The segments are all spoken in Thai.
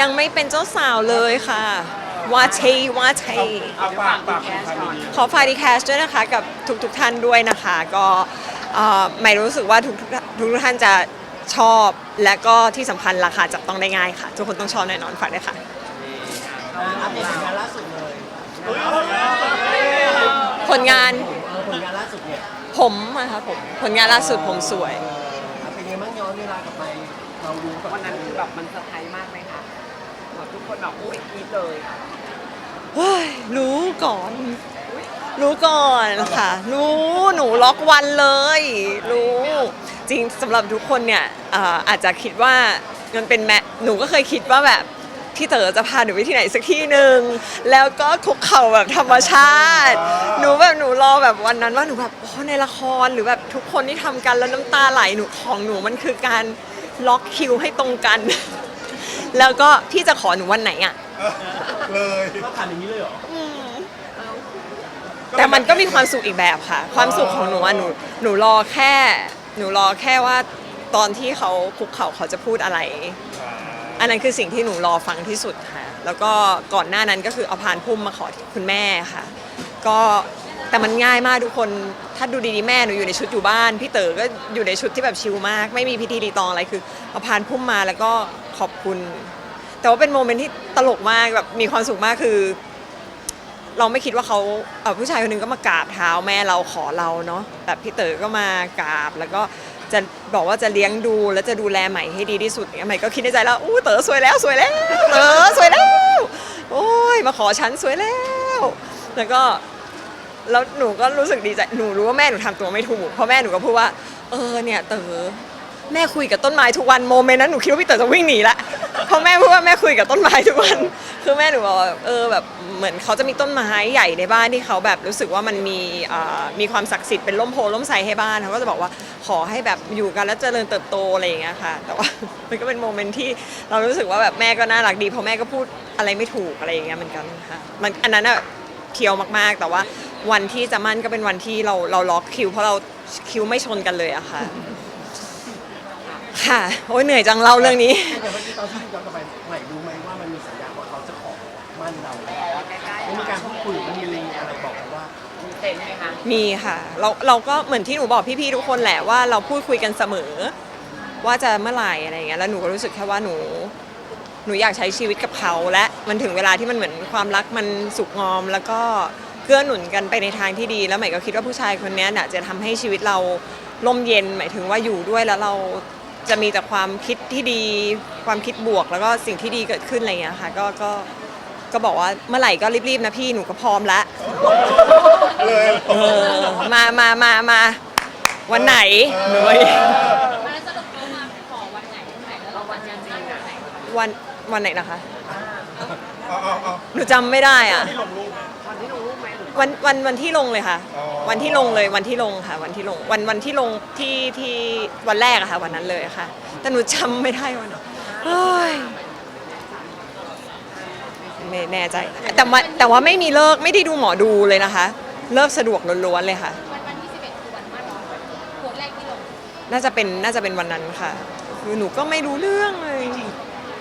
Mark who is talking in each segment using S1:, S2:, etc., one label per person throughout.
S1: ยังไม่เป็นเจ้าสาวเลยค่ะ วาเทวาเท
S2: เอาปากปากของใครดี
S1: ขอฝากดีแคชด้วยนะคะกับทุกทุกๆท่านด้วยนะคะ ก็เอ่อไม่รู้สึกว่าทุกทุกทุกๆท่านจะชอบและก็ที่สำคัญราคาจับต้องได้ง่ายค่ะ ทุกคนต้องชอบแน่นอนฝากด้วยค่ะ
S3: อัปเดตผลงานล่าสุดเลย
S1: ผลงาน
S3: เออผลงานล่าสุดเนี่ย
S1: ผมอะค่ะผมผลงานล่าสุดผมสวย
S3: เออเป็นไงบ้างย้อนเวลากลับไป เรารู้ก่
S4: วันนั้นคือแบบมันเซอร์ไพรส์มากไหมคะแบบทุกคนแบบอุ้ยกรี๊ดเลยอะ
S1: เฮ้ยรู้ก่อน รู้ก่อนค่ะ รู้หนูล็อกวันเลย รู้ จริงสำหรับทุกคนเนี่ยเอ่ออาจจะคิดว่ามันเป็นแมหนูก็เคยคิดว่าแบบพี่เต๋อจะพาหนูไปที่ไหนสักที่หนึ่งแล้วก็คุกเข่าแบบธรรมชาติ หนูแบบหนูรอแบบวันนั้นว่าหนูแบบโอ้ในละครหรือแบบทุกคนที่ทำกันแล้วน้ำตาไหลหนูของหนูมันคือการ ล็อกคิวให้ตรงกัน แล้วก็พี่จะขอหนูวันไหนอะ
S2: เลย
S3: ก็ผ่านอย่างนี้เลยเหรอ
S1: แต่มันก็มีความสุขอีกแบบค่ะ ความสุขของหนูอะหนูหนูรอแค่ หนูรอแค่ว่าตอนที่เขาคุกเข่าเขาจะพูดอะไร อันนั้นคือสิ่งที่หนูรอฟังที่สุดค่ะ แล้วก็ก่อนหน้านั้นก็คือเอาพานพุ่มมาขอคุณแม่ค่ะ ก็แต่มันง่ายมากทุกคน ถ้าดูดีๆแม่หนูอยู่ในชุดอยู่บ้าน พี่เต๋อก็อยู่ในชุดที่แบบชิลมาก ไม่มีพิธีรีตองอะไรคือเอาพานพุ่มมาแล้วก็ขอบคุณ แต่ว่าเป็นโมเมนต์ที่ตลกมากแบบมีความสุขมากคือ เราไม่คิดว่าเขาเอ่อผู้ชายคนหนึงก็มากราบเท้าแม่เราขอเราเนาะแบบพี่เต๋อก็มากราบแล้วก็จะบอกว่าจะเลี้ยงดูและจะดูแลใหม่ให้ดีที่สุดเนี่ยใหม่ก็คิดในใจแล้วอู้เต๋อสวยแล้วสวยแล้วเต๋อสวยแล้ว โอ้ยมาขอฉันสวยแล้ว แล้วก็ แล้วหนูก็รู้สึกดีใจหนูรู้ว่าแม่หนูทำตัวไม่ถูกเพราะแม่หนูก็พูดว่า เออเนี่ยเต๋อแม่คุยกับต้นไม้ทุกวันโมเมนต์นั้นหนูคิดว่าพี่เต๋อจะวิ่งหนีละเพราะแม่พูดว่าแม่คุยกับต้นไม้ทุกวันคือแม่หนูบอกว่าเออแบบเหมือนเขาจะมีต้นไม้ใหญ่ในบ้านที่เขาแบบรู้สึกว่ามันมีอ่อมีความศักดิ์สิทธิ์เป็นร่มโพล่มไทรให้บ้านเขาก็จะบอกว่าขอให้แบบอยู่กันแล้วเจริญเติบโตอะไรอย่างเงี้ยค่ะ แต่ว่า มันก็เป็นโมเมนต์ที่เรารู้สึกว่าแบบแม่ก็น่ารักดีเพราะแม่ก็พูดอะไรไม่ถูกอะไรอย่างเงี้ยเหมือนกันค่ะมันอันนั้นอะ เคียวมากๆ แต่ว่าวันที่จะมั่นก็เป็นวันที่เราเราล็อกคิว เพราะเราคิวไม่ชนกันเลยอะค่ะ ค่ะ โอ้ยเหนื่อยจังเล่าเรื่องนี้
S3: แต่เมื่อกี้ตอนที่ย้อนกลับไปใหม่รู้ไหมว่ามันมีสัญญาว่าเขาจะขอมั่นเรา
S4: ใกล้ๆ
S3: ไม่มีการพูดคุยมันมีอะไรบอกกันว่า
S4: มีเซ็นไหมคะ
S1: มีค่ะ เราเราก็เหมือนที่หนูบอกพี่ๆทุกคนแหละว่าเราพูดคุยกันเสมอ ว่าจะเมื่อไหร่อะไรอย่างเงี้ยแล้วหนูก็รู้สึกแค่ว่าหนู หนูอยากใช้ชีวิตกับเขาและมันถึงเวลาที่มันเหมือนความรักมันสุกงอม แล้วก็เกื้อหนุนกันไปในทางที่ดี แล้วใหม่ก็คิดว่าผู้ชายคนเนี้ยน่ะจะทำให้ชีวิตเราล่มเย็นหมายถึงว่าอยู่ด้วยแล้วเราจะมีแต่ความคิดที่ดี ความคิดบวก แล้วก็สิ่งที่ดีเกิดขึ้นอะไรอย่างเงี้ยค่ะก็ก็ก็บอกว่าเมื่อไหร่ก็รีบๆนะพี่หนูก็พร้อมละ
S2: เลย
S1: เออมามามามาวันไหนหนูว่า
S5: แล้วสรุปเขามาขอวันไหนวันไหนแล้ วเราวันยันจีนวันไหน
S1: วันวันไหนนะคะ
S2: เอาเอาเอา
S1: หนูจำไม่ได้อะ
S2: ที่ลงรูป
S4: ตอนที่ลงรูปไหมหรือ
S1: วันวันวันที่ลงเลยค่ะ
S2: อ๋อ
S1: วันที่ลงเลยวันที่ลงค่ะ วันที่ลงวันวันที่ลงที่ที่วันแรกอะค่ะ วันนั้นเลยค่ะ แต่หนูจำไม่ได้วันไหนเฮ้ยไม่แน่ใจ แต่ว่าแต่ว่าไม่มีเลิกไม่ได้ดูหมอดูเลยนะคะ เลิกสะดวกล้วนๆเลยค่ะ
S5: วันวันที่ 11 คือวันมั่นโพสต์แรกที่ลง
S1: น่าจะเป็นน่าจะเป็นวันนั้นค่ะคือหนูก็ไม่รู้เรื่องเลย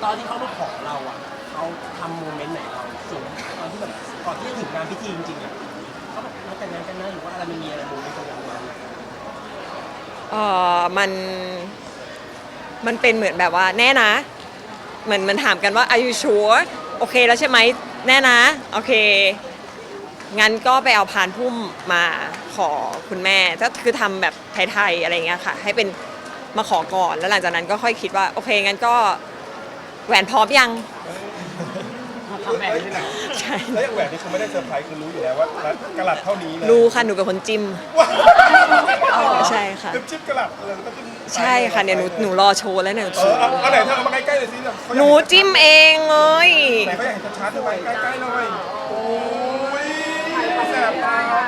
S3: ตอนที่เขามาขอเราอะเขาทำโมเมนต์ไหนเราสูงตอนที่แบบก่อนที่จะถึงงานพิธีจริงๆอะเขาแบบเราแต่งงานกันนะหรือว่าอะไรมันมีอะไรโมเมนต์ตรงนั้นไหม
S1: เออมัน มันเป็นเหมือนแบบว่าแน่นะ เหมือนมันถามกันว่า are you sure โอเคแล้วใช่ไหมแน่นะ โอเค งั้นก็ไปเอาพานพุ่มมาขอคุณแม่ก็คือทำแบบไทยๆอะไรเงี้ยค่ะ ให้เป็นมาขอก่อนแล้วหลังจากนั้นก็ค่อยคิดว่า โอเคงั้นก็ แหวนพร้อมยัง
S4: ทำแบบนี้เหรอ
S1: ใช่
S2: แล้วอย่างแหวนที่เขาไม่ได้เซอร์ไพรส์คือรู้อยู่แล้วว่ากระหลัดเท่านี้เลย
S1: รู้ค่ะหนูเป็นคนจิ้มใช่ค่ะ
S2: จิ้มจิ้มกระหลัดเลยแล้วก็จิ้ม
S1: ใช่ค่ะเดี๋ยวหนูหนูรอโชว์แล้วเนี่ยหนู
S2: เออเอาเอาไหนเธอเอามาใกล้ๆเลยสิแบบเขาอยาก
S1: หนูจิ้มเองเลย
S2: ไหนเขาอยากเห็นชัดๆทำไมใกล้ๆหน่อยโอ้ยแสบตามา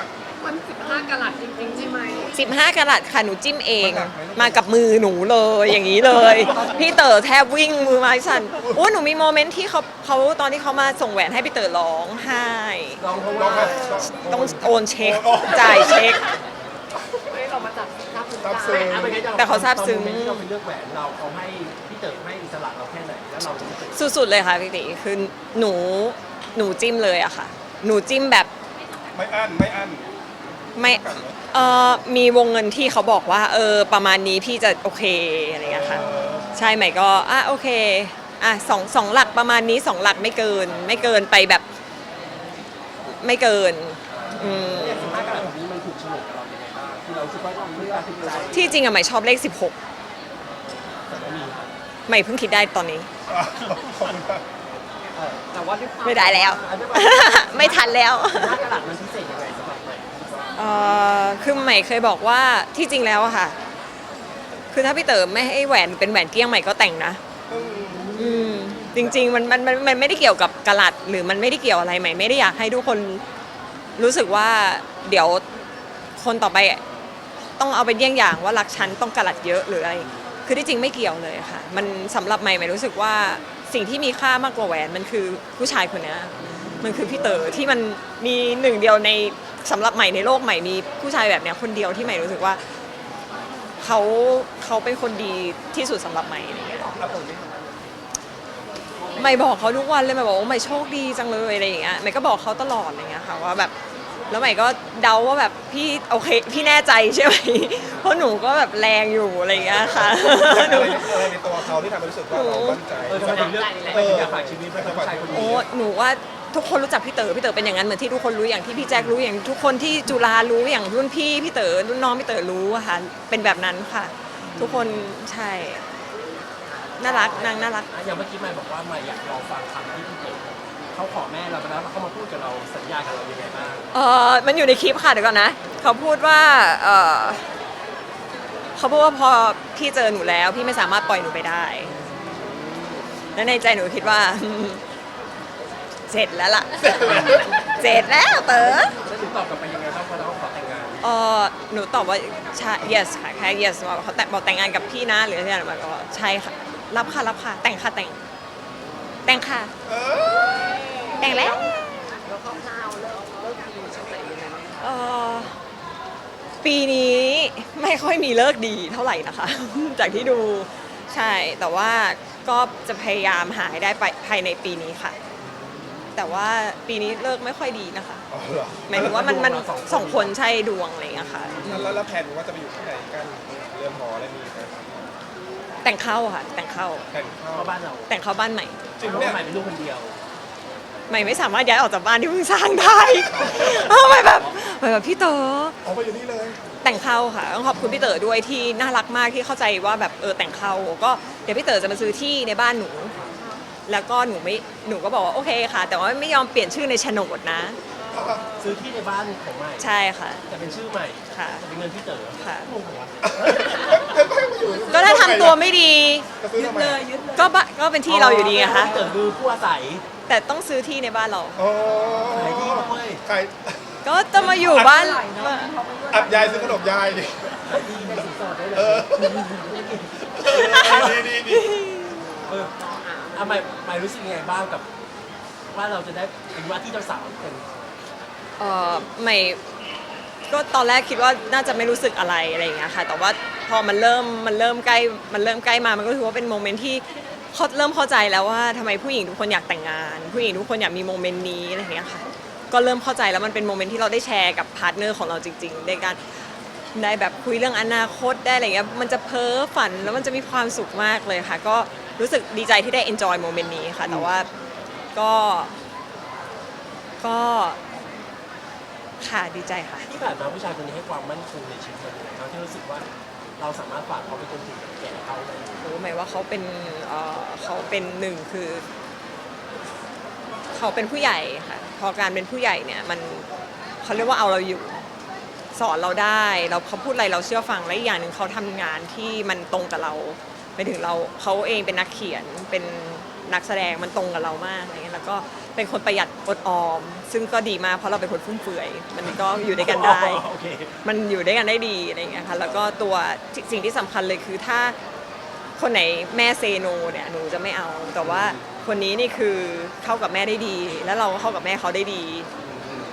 S2: ก
S4: มัน15กะรัตจริงๆใช่ไหม
S1: 15กะรัตค่ะหนูจิ้มเอง
S2: มันหนักไหมลูก
S1: มากับมือหนูเลยอย่างนี้เลย พี่เต๋อแทบวิ่งมือไม้สั่นโอ้หนูมีโมเมนต์ที่เขาเขาตอนที่เขามาส่งแหวนให้พี่เต๋อร้องไห้
S3: ลองเพราะ
S2: ลอง
S3: ว่า
S2: ไหม
S1: ต้องโอนเช็คจ่ายเช็ค
S4: เฮ้ยเรามาจับภาพคุณ
S2: ซับซึ้ง
S3: อะเป็นไง
S1: แต่เขาซาบซึ้ง
S3: ตอนโมเมนต์ที่เราไปเลือกแหวนเราเขาให้พี่เต๋อให้อิสระเราแค่ไหนแล้วเรารู้สึก
S1: สุดๆเลยค่ะพี่ติคือหนูหนูจิ้มเลยอะค่ะ หนูจิ้มแบบ
S2: ไม่อั้นไม่อั้น
S1: ไม่เออมีวงเงินที่เขาบอกว่า เออ ประมาณนี้พี่จะโอเคอะไรอย่างเงี้ยค่ะ ใช่ไหมก็อะโอเคอะสองสองหลักประมาณนี้สองหลักไม่เกิน ไม่เกินไปแบบ ไม่เกินอืม
S3: เนี่ยสิบห้ากรัตแบบนี้มันถูกโฉลกกับเรายังไงบ้างคือเรารู้สึกว่าเราเลือกที่ใจ
S1: ที่จริงอะใหม่ชอบเลข
S3: แต่ไม่มี
S1: 16ใหม่เพิ่งคิดได้ตอนนี้
S2: อะขอบคุณครับ
S3: เออ
S4: แต่ว่าด้วยความ
S1: ไม่ได้แล้ว
S3: อันนี้
S1: ไม่ทันแล้ว
S3: ห้ากรัตมันพิเศษยังไงสำหรับใหม่
S1: เอ่อคือใหม่เคยบอกว่าที่จริงแล้วอะค่ะ คือถ้าพี่เต๋อไม่ให้แหวนเป็นแหวนเกี้ยงใหม่ก็แต่งนะ อืมจริงๆมันมันมันมันไม่ได้เกี่ยวกับกะลัด หรือมันไม่ได้เกี่ยวอะไรใหม่ไม่ได้อยากให้ทุกคนรู้สึกว่าเดี๋ยวคนต่อไปต้องเอาเป็นเยี่ยงอย่างว่ารักฉันต้องกะลัดเยอะหรืออะไร คือที่จริงไม่เกี่ยวเลยค่ะ มันสำหรับใหม่ใหม่รู้สึกว่าสิ่งที่มีค่ามากกว่าแหวนมันคือผู้ชายคนเนี้ย มันคือพี่เต๋อที่มันมีหนึ่งเดียวในสำหรับใหม่ในโลกใหม่มีผู้ชายแบบเนี้ยคนเดียวที่ใหม่รู้สึกว่าเขาเขาเป็นคนดีที่สุดสำหรับใหม่อะไรเงี้ยไม่บอกเขาทุกวันเลยไม่บอกว่าไม่โชคดีจังเลยอะไรอย่างเงี้ยไม่ก็บอกเขาตลอดอะไรเงี้ยค่ะว่าแบบแล้วใหม่ก็เดาว่าแบบพี่โอเคพี่แน่ใจใช่ไหมเพราะหนูก็แบบแรงอยู่อะไรอย่างเงี้ยค่ะ
S2: อะไรอะไรในตัวเขาที่ทำให้รู้สึกว่าเรามั่นใจ
S3: เออทำไมถึงเลือกทำไมถึงอยากฝากชีวิตไว้กับผู้ชายคนนี้
S1: โอ้หนูว่า ทุกคนรู้จักพี่เต๋อพี่เต๋อเป็นอย่างนั้นเหมือนที่ทุกคนรู้อย่างที่พี่แจ็ครู้อย่างทุกคนที่จุฬารู้อย่างรุ่นพี่พี่เต๋อรุ่นน้องพี่เต๋อรู้อะค่ะเป็นแบบนั้นค่ะ ทุกคนใช่น่ารักนางน่ารัก
S3: อะอย่างเมื่อกี้ใหม่บอกว่าใหม่อยากลองฟังคำที่พี่เต๋อเขาขอแม่เราไปแล้วแล้วเขามาพูดกับเราสัญญากับเรายังไงบ้าง
S1: เออมันอยู่ในคลิปค่ะเดี๋ยวก่อนนะเขาพูดว่าเออเขาพูดว่าพอพี่เจอหนูแล้ว พี่ไม่สามารถปล่อยหนูไปได้แล้วในใจหนูคิดว่า เสร็จแล้วล่ะเสร็จแล้วเต๋อ
S3: แล้วถึงตอบกลับไปยังไงบ้างพอเราขอแต่งงาน
S1: เออหนูตอบว่าใช่ yes ค่ะแค่ yes ว่าเขาแต่บอกแต่งงานกับพี่นะหรืออะไรแบบก็ใช่ค่ะ รับค่ะรับค่ะ แต่งค่ะแต่ง แต่งค่ะ
S2: เออ
S1: แต่งแล้ว
S4: แล้วคร่าวๆเลิกเลิกดีช่วงไหนยังไงบ้าง
S1: เอ่อปีนี้ไม่ค่อยมีเลิกดีเท่าไหร่นะคะ จากที่ดูใช่แต่ว่าก็จะพยายามหาให้ได้ไปภายในปีนี้ค่ะ แต่ว่าปีนี้เลิกไม่ค่อยดีนะคะ
S2: อ๋อเหรอ
S1: หมายถึงว่ามันมันสองคนใช่ดวงอะไรอย่างเงี้ยค่ะ
S2: แล้วแล้วแผนว่าจะไปอยู่ที่ไหนกันเรือนหออะไรมีไหม
S1: แต่งเข้าค่ะ แต่งเข้า
S2: แต่งเข้า
S3: เพราะบ้านเรา
S1: แต่งเข้าบ้านใหม่
S2: จริง
S3: เพราะ
S2: เนี่ย
S3: ว่าใหม่เป็นลูกคนเดียว
S1: ใหม่ไม่สามารถย้ายออกจากบ้านที่เพิ่งสร้างได้ เออใหม่แบบใหม่แบบพี่เต๋อ
S2: เอาไปอยู่นี่เลย
S1: แต่งเข้าค่ะต้องขอบคุณพี่เต๋อด้วยที่น่ารักมากที่เข้าใจว่าแบบเออแต่งเข้าก็เดี๋ยวพี่เต๋อจะมาซื้อที่ในบ้านหนู แล้วก็หนูไม่หนูก็บอกว่าโอเคค่ะ แต่ว่าไม่ยอมเปลี่ยนชื่อในโฉนดนะ
S3: ซื้อที่ในบ้านของใหม่
S1: ใช่ค่ะ
S3: จะเป็นชื่อใหม่
S1: ค่ะ
S3: จะเป็นเงินพี่เต๋อ
S1: ค่ะ
S3: งงหัว
S1: ก็ถ้าทำตัวไม่ดี
S2: จะซื้อทำไมอะ
S1: ก็บะก็เป็นที่เราอยู่ดีไงคะ
S3: พี่เต๋อคือผู้อาศัย
S1: แต่ต้องซื้อที่ในบ้านเรา
S2: อ๋อ
S3: ขายที่ด้วย
S2: ใคร
S1: ก็จะมาอยู่บ้าน
S2: อัดยายซื้อขนมยายดิ
S3: ดีในสินสอดได้เล
S2: เอยอดีดีดี
S3: เออ อะใหม่ใหม่รู้สึกยังไงบ้างกับ ว่าเราจะได้เป็นว่าที่เจ้าสาวเป็น
S1: เออใหม่ก็ตอนแรกคิดว่าน่าจะไม่รู้สึกอะไรอะไรอย่างเงี้ยค่ะ แต่ว่าพอมันเริ่มมันเริ่มใกล้มันเริ่มใกล้มามันก็ถือว่าเป็นโมเมนต์ที่เขาเริ่มเข้าใจแล้วว่าทำไมผู้หญิงทุกคนอยากแต่งงาน ผู้หญิงทุกคนอยากมีโมเมนต์นี้อะไรอย่างเงี้ยค่ะก็เริ่มเข้าใจแล้วมันเป็นโมเมนต์ที่เราได้แชร์กับพาร์ทเนอร์ของเราจริงๆในการได้แบบคุยเรื่องอนาคตได้อะไรเงี้ยมันจะเพ้อฝันแล้วมันจะมีความสุขมากเลยค่ะ ก็ รู้สึกดีใจที่ได้ enjoy โมเมนต์นี้ค่ะ แต่ว่าก็ก็ค่ะดีใจค่ะ
S3: ที่ผ่านมาผู้ชายคนนี้ให้ความมั่นคงในชีวิตเราอย่างไรเราที่รู้สึกว่าเราสามารถฝากเขาไปจนถึงแก่เขาได้
S1: รู้ไหมว่าเขาเป็นเอ่อเขาเป็นหนึ่งคือ เขาเป็นผู้ใหญ่ค่ะ พอการเป็นผู้ใหญ่เนี่ยมันเขาเรียกว่าเอาเราอยู่ สอนเราได้ เราเขาพูดอะไรเราเชื่อฟังและอีกอย่างหนึ่งเขาทำงานที่มันตรงกับเรา ไปถึงเราเขาเองเป็นนักเขียนเป็นนักแสดงมันตรงกับเรามากอะไรเงี้ยแล้วก็เป็นคนประหยัดอดออม ซึ่งก็ดีมากเพราะเราเป็นคนฟุ่มเฟือย มันก็อยู่ด้วยกันได้
S3: โอเค
S1: มันอยู่ด้วยกันได้ดีอะไรอย่างเงี้ยค่ะแล้วก็ตัวที่สิ่งที่สำคัญเลยคือถ้าคนไหนแม่เซโนเนี่ยหนูจะไม่เอา แต่ว่าคนนี้นี่คือเข้ากับแม่ได้ดี แล้วเราก็เข้ากับแม่เขาได้ดี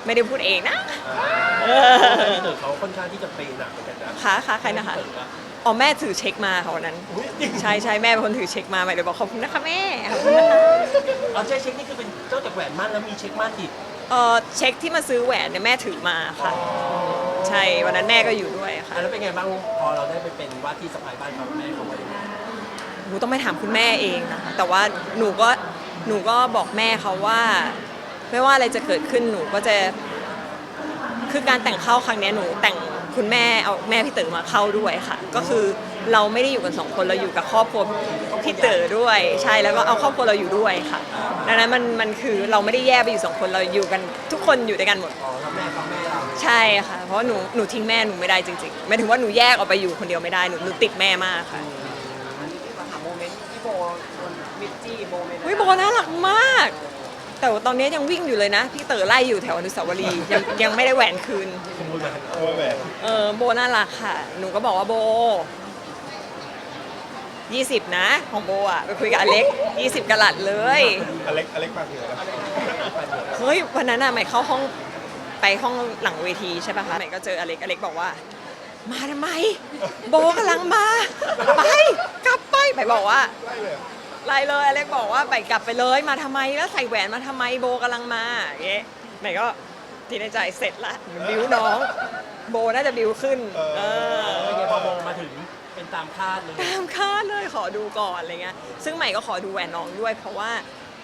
S1: ไม่ได้พูดเองนะเอ
S3: พี่
S1: อ
S3: เต๋อเขาค่อนข้างที่จะเปย์หนักเหมือนกันนะ
S1: ค่ะค่ะใครนะคะ
S3: พี่เต๋ออะ
S1: อ๋อแม่ถือเช็คมาค่ะวันนั้น
S3: อุ๊ยจริง
S1: ใช่ใช่แม่เป็นคนถือเช็คมาใหม่เลยบอกขอบคุณนะคะแม่ขอบคุณนะคะ
S3: เอาเช็คเช็คนี่คือเป็นเจ้าจากแหวนมั่นแล้วมีเช็คมั่นอีก
S1: เออเช็คที่มาซื้อแหวนเนี่ยแม่ถือมาค่ะ ใช่วันนั้นแม่ก็อยู่ด้วยค่ะ
S3: อะแล้วเป็นไงบ้างพอเราได้ไปเป็นว่าที่สะพายบ้านเขาแม่เขาว่ายังไง
S1: หนูต้องไปถามคุณแม่เองนะคะแต่ว่าหนูก็หนูก็บอกแม่เขาว่า ไม่ว่าอะไรจะเกิดขึ้นหนูก็จะคือการแต่งเข้าครั้งเนี้ยหนูแต่ง คุณแม่เอาแม่พี่เต๋อมาเข้าด้วยค่ะ ก็คือเราไม่ได้อยู่กันสองคนเราอยู่กับครอบครัวพี่เต๋อด้วย ใช่แล้วก็เอาครอบครัวเราอยู่ด้วยค่ะดังนั้นมันมันคือเราไม่ได้แยกไปอยู่สองคนเราอยู่กันทุกคนอยู่ด้วยกันหมด
S3: อ๋อแล้วแม่เขาแม่เรา
S1: ใช่ค่ะ เพราะว่าหนูหนูทิ้งแม่หนูไม่ได้จริงๆหมายถึงว่าหนูแยกออกไปอยู่คนเดียวไม่ได้หนูหนูติดแม่มากค่ะ
S4: อันนี้ที่มาหาโมเมนต์ที่โบโดนมิจจี้โมเมนต์
S1: วิโบน่ารักมาก แต่ว่าตอนนี้ยังวิ่งอยู่เลยนะ พี่เต๋อไล่อยู่แถวอนุสาวรีย์ยังยังไม่ได้แหวนคืน
S3: สมมตินะ
S2: โอ้ยแหวน
S1: เออโบน่ารักค่ะ หนูก็บอกว่าโบ 20 นะ ของโบอะ ไปคุยกับอเล็ก 20กะลัดเลย
S2: อเล็กอเล็กมาถึงแล้ว
S1: เฮ้ย วันนั้นอะใหม่เข้าห้องไปห้องหลังเวทีใช่ป่ะคะใหม่ก็เจออเล็กอเล็กบอกว่า มาทำไม โบกำลังมา ไป กลับไปใหม่บอกว่า
S2: ไล่เลยเหรอ
S1: ไล่เลยอเล็กบอกว่าไปกลับไปเลยมาทำไมแล้วใส่แหวนมาทำไมโบกำลังมาอย่างเงี้ยใหม่ก็ทีในใจเสร็จละบิวน้อง โบน่าจะบิวขึ้น เออ
S3: เป็นไงพอโมมาถึงเป็นตามคาดเลย
S1: ตามคาดเลยขอดูก่อนอะไรเงี้ย ซึ่งใหม่ก็ขอดูแหวนน้องด้วย เพราะว่า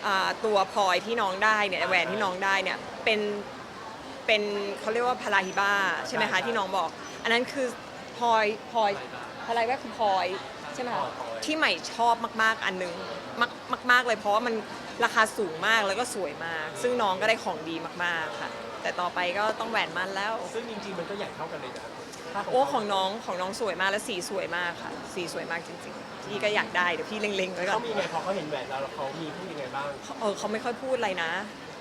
S1: อ่าตัวพลอยที่น้องได้เนี่ยแหวนที่น้องได้เนี่ยเป็นเป็นเขาเรียกว่าพาราฮิบ้าใช่ไหมคะที่น้องบอก อันนั้นคือพลอยพลอยอะไรว่าคือพลอยใช่ไหมคะที่ใหม่ชอบมากๆอันหนึงมากมากๆเลยเพราะว่ามันราคาสูงมากแล้วก็สวยมาก ซึ่งน้องก็ได้ของดีมากๆค่ะ แต่ต่อไปก็ต้องแหวนมันแล้ว
S3: ซึ่งจริงๆมันก็ใหญ่เท่ากันเลยนะถ้า
S1: โอ้ของน้องของน้องสวยมากและสีสวยมากค่ะ สีสวยมากจริงๆพี่ก็อยากได้เดี๋ยวพี่เล็งๆไว้ก่อ
S3: เขา
S1: น
S3: มีไงพอเขาเห็นแหวนเราแล้วเขามีพูดยังไงบ้าง
S1: เออเขาไม่ค่อยพูดอะไรนะ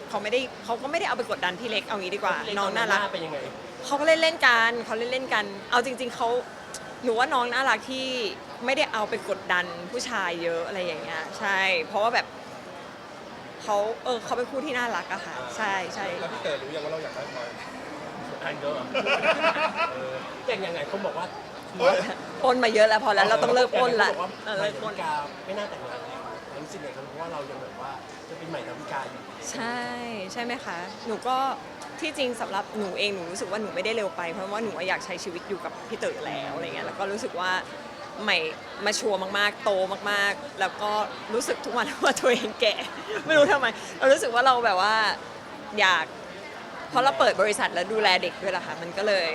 S1: เขาไม่ได้เขาก็ไม่ได้เอาไปกดดันพี่เล็กเอางี้ดีกว่าน้องน่ารัก
S3: เป็นยังไง
S1: เขาก็เล่นเล่นๆกันเขาเล่นเล่นๆกัน เอาจริง ๆเขา หนูว่าน้องน่ารักที่ไม่ได้เอาไปกดดันผู้ชายเยอะอะไรอย่างเงี้ยใช่ เพราะว่าแบบเขาเออเขาเป็นคู่ที่น่ารักอะค่ะ ใช่ใช่
S2: แล้วพี่เต๋อรู้ยังว่าเราอยากได้พลอย
S3: อันเยอะอะเอออย่างยังไงเขาบอกว่า
S2: เฮ้ย
S1: ปล้นมาเยอะแล้วพอแล้วเราต้องเลิกปล้นละ
S3: เขาบอกว่า
S1: เออ
S3: ใหม่
S1: เลิกป
S3: ดา
S1: ล้น
S3: วิกาไม่น่าแต่งงานแล้วรู้สึกไงครับเพราะว่าเรายังแบบว่าจะเป็นใหม่ดาวิกาอยู่
S1: ใช่ใช่ไหมคะ หนูก็ ที่จริงสำหรับหนูเองหนูรู้สึกว่าหนูไม่ได้เร็วไปเพราะว่าหนูอยากใช้ชีวิตอยู่กับพี่เต๋อแล้วอะไรเงี้ยแล้วก็รู้สึกว่าใหม่มาชัวร์มากๆ โตมากๆ แล้วก็รู้สึกทุกวันว่าตัวเองแก่ ไม่รู้ทำไมเรารู้สึกว่าเราแบบว่าอยากเพราะเราเปิดบริษัทแล้วดูแลเด็กด้วยล่ะค่ะมันก็เลย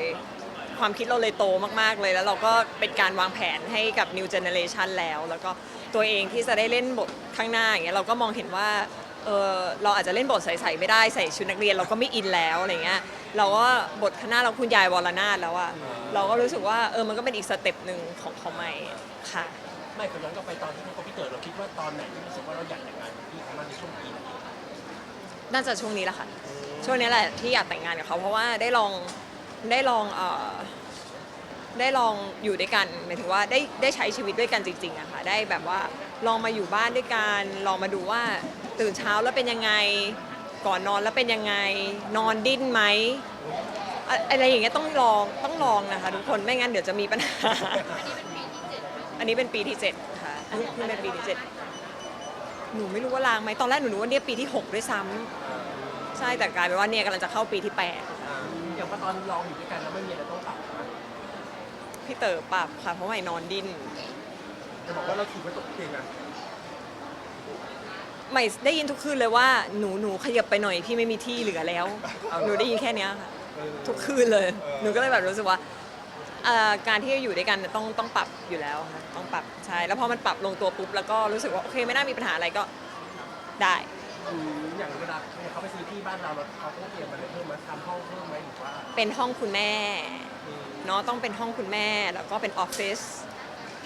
S1: ความคิดเราเลยโตมากๆเลย แล้วเราก็เป็นการวางแผนให้กับ new generation แล้ว แล้วก็ตัวเองที่จะได้เล่นบทข้างหน้าอย่างเงี้ยเราก็มองเห็นว่า เออเราอาจจะเล่นบทใสๆไม่ได้ใส่ชุดนักเรียนเราก็ไม่อินแล้วอะไรเงี้ยเราก็บทข้างหน้าเราคุณยายวรนาถแล้วอะเราก็รู้สึกว่าเออมันก็เป็นอีกสเต็ปหนึ่งของเขาใหม่ค่ะ
S3: ไม่คนย้อนกลับไปตอนที่เขาพี่เต๋อเราคิดว่าตอนไหนที่รู้สึกว่าเราอยากแต่งงานกับพี่เขามากในช่วงปีไหน
S1: น่าจะช่วงนี้แหละค่ะ ช่วงนี้แหละที่อยากแต่งงานกับเขาเพราะว่าได้ลองได้ลองเอ่อได้ลองอยู่ด้วยกันหมายถึงว่าได้ได้ใช้ชีวิตด้วยกันจริงๆอะค่ะได้แบบว่าลองมาอยู่บ้านด้วยกันลองมาดูว่า ตื่นเช้าแล้วเป็นยังไง ก่อนนอนแล้วเป็นยังไง นอนดิ้นไหมอะอะไรอย่างเงี้ยต้องลองต้องลองนะคะทุกคนไม่งั้นเดี๋ยวจะมีปัญหา อันนี้เป็นปีที่เจ็ดค่ะเพิ่งเพิ่งเป็นปีที่เจ็ดหนูไม่รู้ว่าลางไหมตอนแรกหนูนึกว่าเนี่ยปีที่หกด้วยซ้ำใช่แต่กลายเป็นว่าเนี่ยกำลังจะเข้าปีที่
S3: อ่าอย่างพอตอนลองอยู่ด้วยกันแล้วไม่มีอะไรต้องปรับนะ
S1: 8พี่เต๋อปรับค่ะเพราะใหม่นอนดิ้น
S2: จะบอกว่าเราถูกไว้ตกเพลงนะ
S1: ใหม่ได้ยินทุกคืนเลยว่าหนูหนูขยับไปหน่อยพี่ไม่มีที่เหลือแล้ว หนูได้ยินแค่เนี้ยค่ะ
S2: เออ
S1: ทุกคืนเลย หนูก็เลยแบบรู้สึกว่าเอ่อการที่จะอยู่ด้วยกันต้องต้องปรับอยู่แล้วค่ะต้องปรับใช่แล้วพอมันปรับลงตัวปุ๊บแล้วก็รู้สึกว่าโอเคไม่น่ามีปัญหาอะไรก็ได้
S3: อืมอย่างเวลาเขาไปซื้อที่บ้านเราแล้วเขาต้องเตรียมอะไรเพิ่มไหมาทำห้องเพิ่มไหมหรือว่า
S1: เป็นห้องคุณแม่เนาะต้องเป็นห้องคุณแม่แล้วก็เป็นออฟฟิศ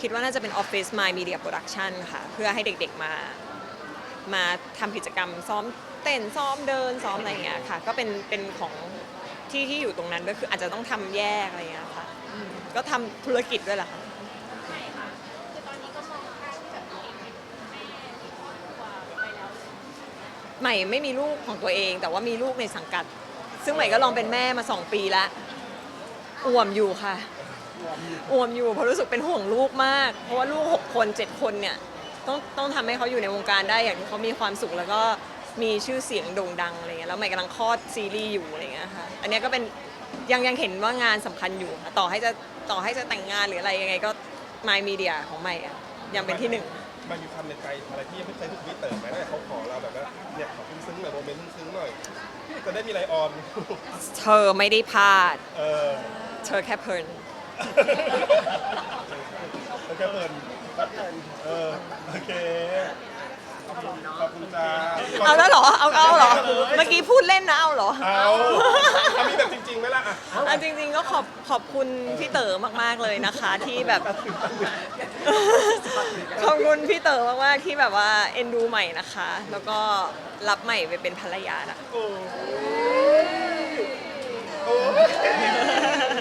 S1: คิดว่าน่าจะเป็นออฟฟิศ My Media Production ค่ะ เพื่อให้เด็กๆมา มาทำกิจกรรม ซ้อมเต้นซ้อมเดินซ้อมอะไรอย่างเงี้ยค่ะ ก็เป็นเป็นของที่ที่อยู่ตรงนั้นด้วยคืออาจจะต้องทำแยกอะไรอย่างเงี้ยค่ะอืมก็ทำธุรกิจด้วยแหละค่ะ
S5: ใช่ค่ะ คือตอนนี้ก็มองค่าที่แบบตัวเองเป็นแม่มีครอบครัวไปแล้ว
S1: ใหม่ไม่มีลูกของตัวเอง แต่ว่ามีลูกในสังกัด ซึ่งใหม่ก็ลองเป็นแม่มาสองปีแล้วอ่วมอยู่ค่ะอ่วมอยู่เพราะรู้สึกเป็นห่วงลูกมาก เพราะว่าลูกหกคนเจ็ดคนเนี่ย ต้องต้องทำให้เขาอยู่ในวงการได้อย่างที่เขามีความสุขแล้วก็มีชื่อเสียงโด่งดังอะไรเงี้ยแล้วใหม่กำลังคลอดซีรีส์อยู่อะไรเงี้ยค่ะอันเนี้ยก็เป็นยังยังเห็นว่างานสำคัญอยู่ค่ะต่อให้จะต่อให้จะแต่งงานหรืออะไรยังไงก็ My Media ของใหม่อะยังเป็นที่หนึ่ง
S2: มันมีความในใจอะไรที่ยังไม่เคยถูกพี่เต๋อไหมตั้งแต่เขาขอเราแบบว่าเนี่ยขอซึ้งๆหน่อยโมเมนต์ซึ้งๆหน่อยจะได้มีอะไรออน
S1: เธอไม่ได้พลาด
S2: เออ
S1: เธอแค่เพลิน
S2: โอเคเพลินเออโอเคขอบคุณจ้า
S1: เอาแล้วเหรอ เอาเอาเหรอ เมื่อกี้พูดเล่นนะเอาเหรอ
S2: เอาเอามีแบบจริงๆไหมล่ะอะ
S1: อะจริงๆก็ขอบขอบคุณพี่เต๋อมากๆเลยนะคะที่แบบ ขอบคุณพี่เต๋อมากๆที่แบบว่าเอ็นดูใหม่นะคะ แล้วก็รับใหม่ไปเป็นภรรยานะ
S2: โอ้โอ้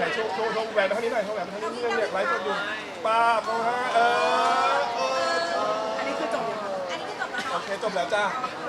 S2: ไหนโชว์โชว์โชว์แหวนมาทางนี้หน่อยโชว์แหวนมาทางนี้นี่เนี่ยไลฟ์สดอยู่ ป้าโมฮะเออเออ
S4: อันนี้คือจบยัง
S5: อันนี้คือจบแล้ว
S2: โอเคจบแล้วจ้า